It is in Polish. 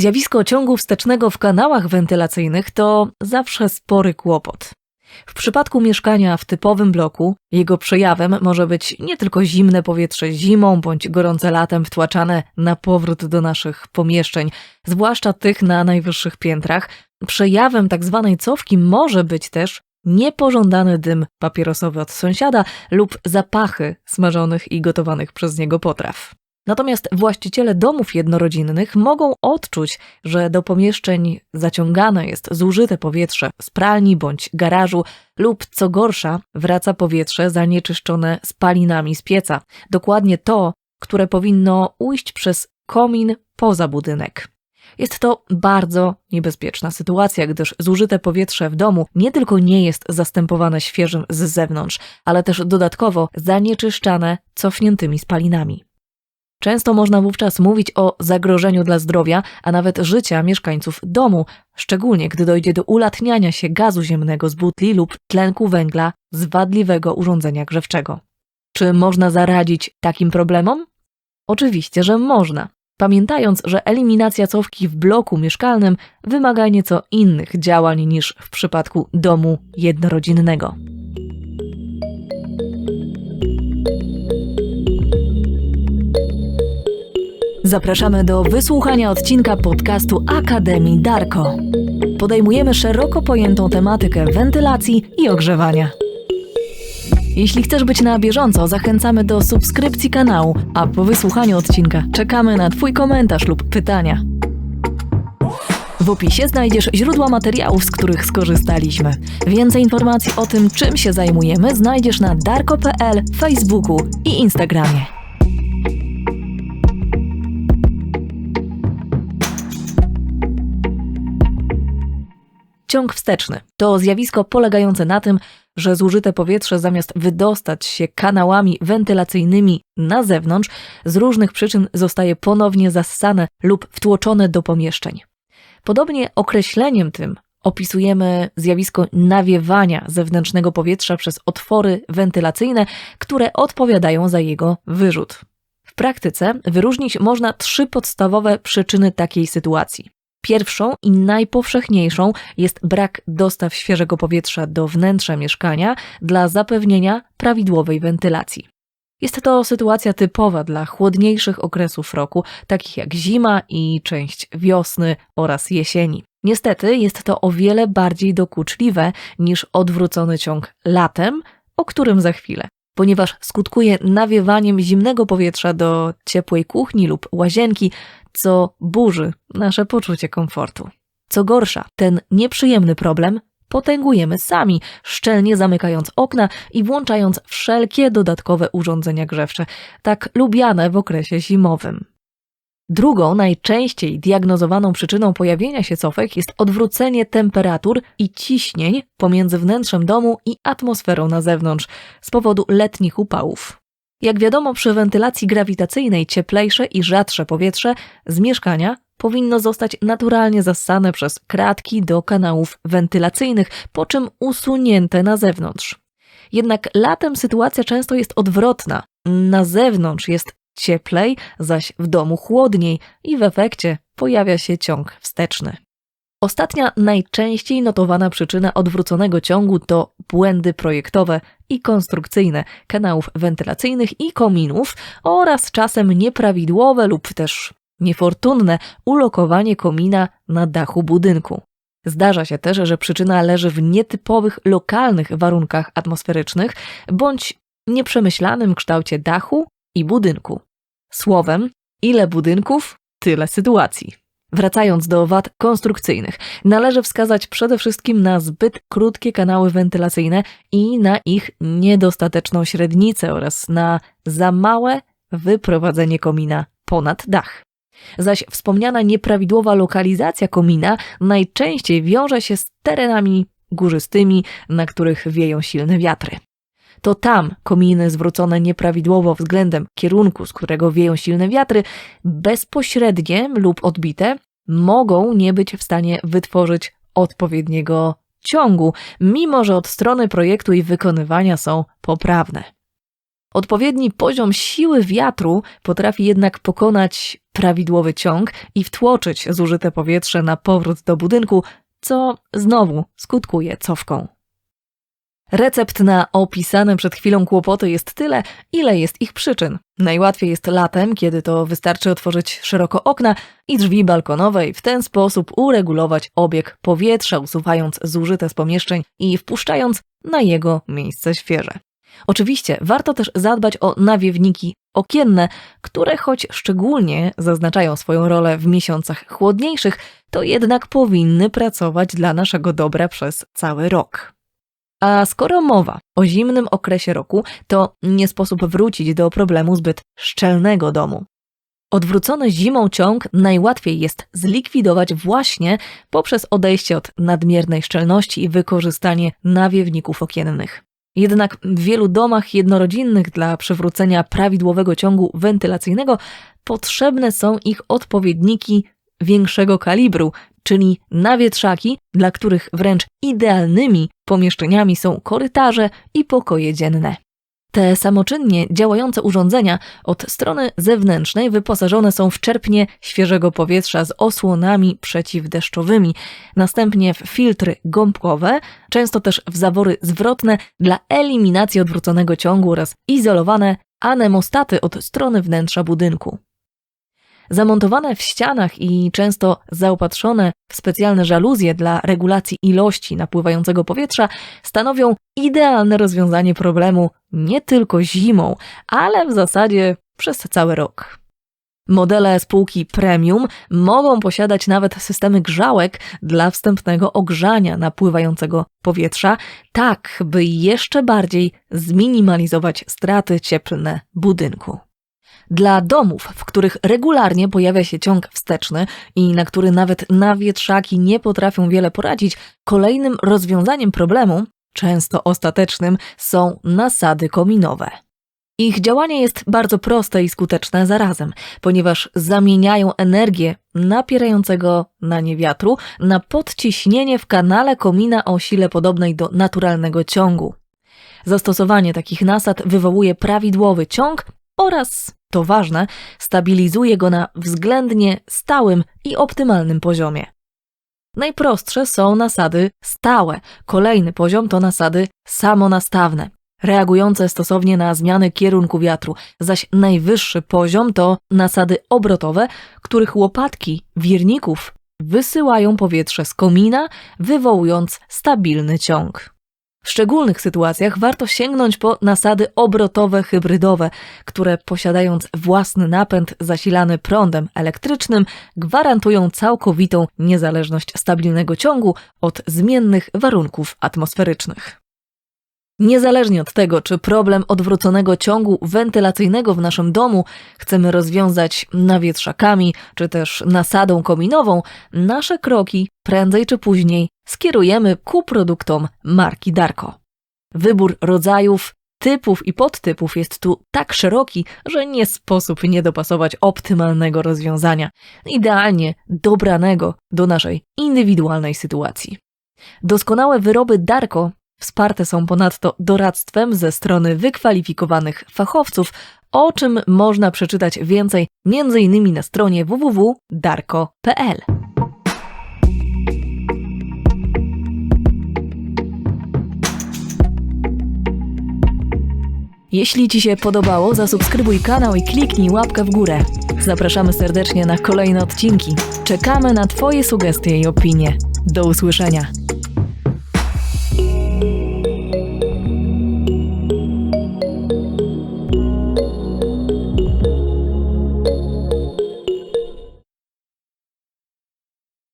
Zjawisko ciągu wstecznego w kanałach wentylacyjnych to zawsze spory kłopot. W przypadku mieszkania w typowym bloku, jego przejawem może być nie tylko zimne powietrze zimą bądź gorące latem wtłaczane na powrót do naszych pomieszczeń, zwłaszcza tych na najwyższych piętrach. Przejawem tak zwanej cofki może być też niepożądany dym papierosowy od sąsiada lub zapachy smażonych i gotowanych przez niego potraw. Natomiast właściciele domów jednorodzinnych mogą odczuć, że do pomieszczeń zaciągane jest zużyte powietrze z pralni bądź garażu lub co gorsza, wraca powietrze zanieczyszczone spalinami z pieca. Dokładnie to, które powinno ujść przez komin poza budynek. Jest to bardzo niebezpieczna sytuacja, gdyż zużyte powietrze w domu nie tylko nie jest zastępowane świeżym z zewnątrz, ale też dodatkowo zanieczyszczane cofniętymi spalinami. Często można wówczas mówić o zagrożeniu dla zdrowia, a nawet życia mieszkańców domu, szczególnie gdy dojdzie do ulatniania się gazu ziemnego z butli lub tlenku węgla z wadliwego urządzenia grzewczego. Czy można zaradzić takim problemom? Oczywiście, że można. Pamiętając, że eliminacja cofki w bloku mieszkalnym wymaga nieco innych działań niż w przypadku domu jednorodzinnego. Zapraszamy do wysłuchania odcinka podcastu Akademii Darko. Podejmujemy szeroko pojętą tematykę wentylacji i ogrzewania. Jeśli chcesz być na bieżąco, zachęcamy do subskrypcji kanału, a po wysłuchaniu odcinka czekamy na Twój komentarz lub pytania. W opisie znajdziesz źródła materiałów, z których skorzystaliśmy. Więcej informacji o tym, czym się zajmujemy, znajdziesz na darko.pl, Facebooku i Instagramie. Ciąg wsteczny to zjawisko polegające na tym, że zużyte powietrze zamiast wydostać się kanałami wentylacyjnymi na zewnątrz, z różnych przyczyn zostaje ponownie zassane lub wtłoczone do pomieszczeń. Podobnie określeniem tym opisujemy zjawisko nawiewania zewnętrznego powietrza przez otwory wentylacyjne, które odpowiadają za jego wyrzut. W praktyce wyróżnić można trzy podstawowe przyczyny takiej sytuacji. Pierwszą i najpowszechniejszą jest brak dostaw świeżego powietrza do wnętrza mieszkania dla zapewnienia prawidłowej wentylacji. Jest to sytuacja typowa dla chłodniejszych okresów roku, takich jak zima i część wiosny oraz jesieni. Niestety jest to o wiele bardziej dokuczliwe niż odwrócony ciąg latem, o którym za chwilę ponieważ skutkuje nawiewaniem zimnego powietrza do ciepłej kuchni lub łazienki, co burzy nasze poczucie komfortu. Co gorsza, ten nieprzyjemny problem potęgujemy sami, szczelnie zamykając okna i włączając wszelkie dodatkowe urządzenia grzewcze, tak lubiane w okresie zimowym. Drugą, najczęściej diagnozowaną przyczyną pojawienia się cofek jest odwrócenie temperatur i ciśnień pomiędzy wnętrzem domu i atmosferą na zewnątrz z powodu letnich upałów. Jak wiadomo, przy wentylacji grawitacyjnej cieplejsze i rzadsze powietrze z mieszkania powinno zostać naturalnie zassane przez kratki do kanałów wentylacyjnych, po czym usunięte na zewnątrz. Jednak latem sytuacja często jest odwrotna. Na zewnątrz jest cieplej, zaś w domu chłodniej i w efekcie pojawia się ciąg wsteczny. Ostatnia najczęściej notowana przyczyna odwróconego ciągu to błędy projektowe i konstrukcyjne kanałów wentylacyjnych i kominów oraz czasem nieprawidłowe lub też niefortunne ulokowanie komina na dachu budynku. Zdarza się też, że przyczyna leży w nietypowych lokalnych warunkach atmosferycznych bądź nieprzemyślanym kształcie dachu i budynku. Słowem, ile budynków, tyle sytuacji. Wracając do wad konstrukcyjnych, należy wskazać przede wszystkim na zbyt krótkie kanały wentylacyjne i na ich niedostateczną średnicę oraz na za małe wyprowadzenie komina ponad dach. Zaś wspomniana nieprawidłowa lokalizacja komina najczęściej wiąże się z terenami górzystymi, na których wieją silne wiatry to tam kominy zwrócone nieprawidłowo względem kierunku, z którego wieją silne wiatry, bezpośrednie lub odbite, mogą nie być w stanie wytworzyć odpowiedniego ciągu, mimo że od strony projektu i wykonywania są poprawne. Odpowiedni poziom siły wiatru potrafi jednak pokonać prawidłowy ciąg i wtłoczyć zużyte powietrze na powrót do budynku, co znowu skutkuje cofką. Recept na opisane przed chwilą kłopoty jest tyle, ile jest ich przyczyn. Najłatwiej jest latem, kiedy to wystarczy otworzyć szeroko okna i drzwi balkonowe i w ten sposób uregulować obieg powietrza, usuwając zużyte z pomieszczeń i wpuszczając na jego miejsce świeże. Oczywiście warto też zadbać o nawiewniki okienne, które choć szczególnie zaznaczają swoją rolę w miesiącach chłodniejszych, to jednak powinny pracować dla naszego dobra przez cały rok. A skoro mowa o zimnym okresie roku, to nie sposób wrócić do problemu zbyt szczelnego domu. Odwrócony zimą ciąg najłatwiej jest zlikwidować właśnie poprzez odejście od nadmiernej szczelności i wykorzystanie nawiewników okiennych. Jednak w wielu domach jednorodzinnych dla przywrócenia prawidłowego ciągu wentylacyjnego potrzebne są ich odpowiedniki większego kalibru, czyli nawietrzaki, dla których wręcz idealnymi pomieszczeniami są korytarze i pokoje dzienne. Te samoczynnie działające urządzenia od strony zewnętrznej wyposażone są w czerpnie świeżego powietrza z osłonami przeciwdeszczowymi, następnie w filtry gąbkowe, często też w zawory zwrotne dla eliminacji odwróconego ciągu oraz izolowane anemostaty od strony wnętrza budynku. Zamontowane w ścianach i często zaopatrzone w specjalne żaluzje dla regulacji ilości napływającego powietrza stanowią idealne rozwiązanie problemu nie tylko zimą, ale w zasadzie przez cały rok. Modele spółki premium mogą posiadać nawet systemy grzałek dla wstępnego ogrzania napływającego powietrza, tak by jeszcze bardziej zminimalizować straty cieplne budynku. Dla domów, w których regularnie pojawia się ciąg wsteczny i na który nawet nawietrzaki nie potrafią wiele poradzić, kolejnym rozwiązaniem problemu, często ostatecznym, są nasady kominowe. Ich działanie jest bardzo proste i skuteczne zarazem, ponieważ zamieniają energię napierającego na nie wiatru na podciśnienie w kanale komina o sile podobnej do naturalnego ciągu. Zastosowanie takich nasad wywołuje prawidłowy ciąg oraz to ważne, stabilizuje go na względnie stałym i optymalnym poziomie. Najprostsze są nasady stałe, kolejny poziom to nasady samonastawne, reagujące stosownie na zmiany kierunku wiatru, zaś najwyższy poziom to nasady obrotowe, których łopatki wirników wysyłają powietrze z komina, wywołując stabilny ciąg. W szczególnych sytuacjach warto sięgnąć po nasady obrotowe hybrydowe, które posiadając własny napęd zasilany prądem elektrycznym, gwarantują całkowitą niezależność stabilnego ciągu od zmiennych warunków atmosferycznych. Niezależnie od tego, czy problem odwróconego ciągu wentylacyjnego w naszym domu chcemy rozwiązać nawietrzakami, czy też nasadą kominową, nasze kroki prędzej czy później skierujemy ku produktom marki Darko. Wybór rodzajów, typów i podtypów jest tu tak szeroki, że nie sposób nie dopasować optymalnego rozwiązania, idealnie dobranego do naszej indywidualnej sytuacji. Doskonałe wyroby Darko Wsparte są ponadto doradztwem ze strony wykwalifikowanych fachowców, o czym można przeczytać więcej m.in. na stronie www.darko.pl. Jeśli Ci się podobało, zasubskrybuj kanał i kliknij łapkę w górę. Zapraszamy serdecznie na kolejne odcinki. Czekamy na Twoje sugestie i opinie. Do usłyszenia.